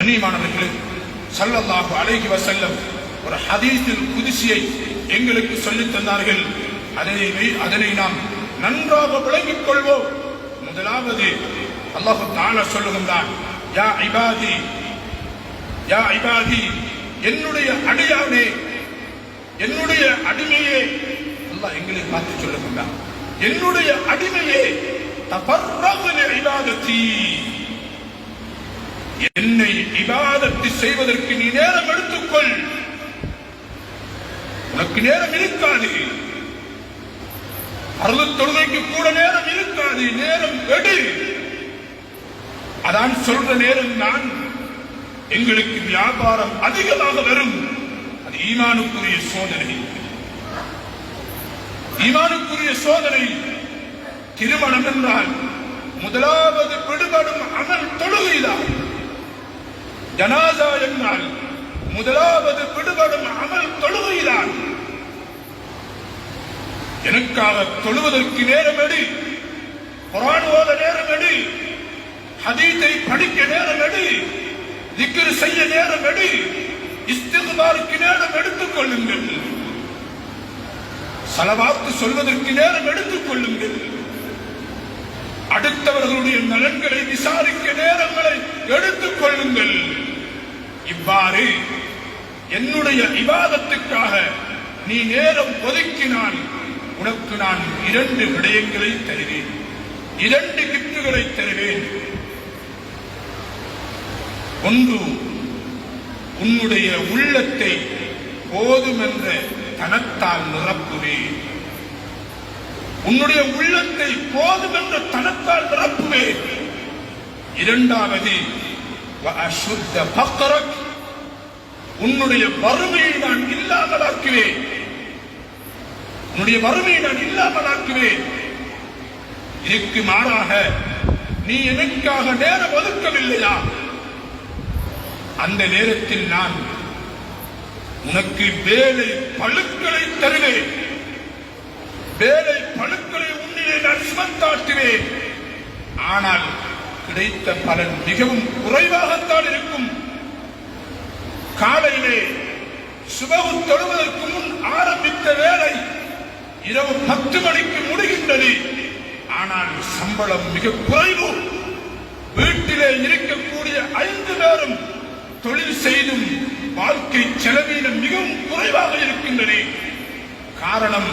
கண்ணியமானவர்களே சல்லல்லாஹு அழகி வசல்லம் ஒரு ஹதீஸில் குதிசியை எங்களுக்கு சொல்லித் தந்தார்கள். அதனை அதனை நாம் நன்றாக விளங்கிக் கொள்வோம். முதலாவது அல்லாஹு தாலா சொல்லுகின்றான் யா ஐபாதி யா ஐபாதி என்னுடைய அடியானே என்னுடைய அடிமையே. அல்லாஹ் எங்களை பார்த்து சொல்லுகின்றான் என்னுடைய அடிமையே தபர்ரகு இபாதத்தி. என்னை இபாதத்தை செய்வதற்கு நீ நேரம் எடுத்துக்கொள். உனக்கு நேரம் இருக்காது. அருள் தொழுகைக்கு கூட நேரம் இருக்காது. நேரம் எடு. அதான் சொல்ற நேரம் தான் எங்களுக்கு வியாபாரம் அதிகமாக வரும். அது ஈமானுக்குரிய சோதனை. ஈமானுக்குரிய சோதனை. திருமணம் என்றால் முதலாவது விடுபடும் அமல் தொழுகைதான். ஜனாசா என்றால் முதலாவது விடுபடும் அமல் தொழுகைதான். எனக்காக தொழுவதற்கு நேரம் எடு குரான் ஓத நேரம் எடு ஹதீத்தை படிக்க நேரம் எடு திக்ரு செய்ய நேரம் எடு இஸ்திகுபாருக்கு நேரம் எடுத்துக் கொள்ளுங்கள். செலவாத்து சொல்வதற்கு நேரம் எடுத்துக் கொள்ளுங்கள். அடுத்தவர்களுடைய நலன்களை விசாரிக்க நேரங்களை எடுத்துக் கொள்ளுங்கள். இவ்வாறு என்னுடைய விவாதத்துக்காக நீ நேரம் ஒதுக்கினால் உனக்கு நான் இரண்டு விடயங்களை தருவேன். இரண்டு கிஃப்டுகளை தருவேன். ஒன்று உன்னுடைய உள்ளத்தை போதுமென்ற தனத்தால் நிரப்புவேன் உன்னுடைய உள்ளத்தை போதுமென்ற தனத்தால் நிரப்புவேன் இரண்டாவது அசுத்த பக்கரக் உன்னுடைய வறுமையை நான் இல்லாமலாக்குவேன். உன்னுடைய வறுமையை நான் இல்லாமலாக்குவேன். இதற்கு மாறாக நீ எனக்காக நேரம் ஒதுக்கவில்லையா? அந்த நேரத்தில் நான் உனக்கு வேலை பழுக்களை தருவேன். வேலை பழுக்களை உன்னிலே நான் சுமத்தாட்டுவேன் ஆனால் கிடைத்த பலன் மிகவும் குறைவாகத்தான் இருக்கும். காலையிலே சுபகு தொழுவதற்கு முன் ஆரம்பித்த வேலை இரவு பத்து மணிக்கு முடிகின்றது. ஆனால் சம்பளம் மிக குறைவு. வீட்டிலே இருக்கக்கூடிய ஐந்து பேரும் தொழில் செய்தும் வாழ்க்கை செலவீனம் மிகவும் குறைவாக இருக்கின்றன. காரணம்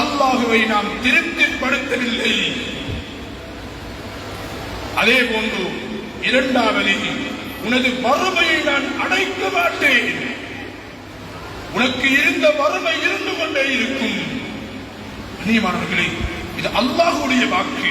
அல்லாஹுவை நாம் திருப்திப்படுத்தவில்லை. அதே போன்று இரண்டாவது உனது வறுமையை நான் அடைக்க மாட்டேன். உனக்கு இருந்த வறுமை இருந்து கொண்டே இருக்கும். அந்நியமானவர்களே இது அல்லாஹுடைய வாக்கு.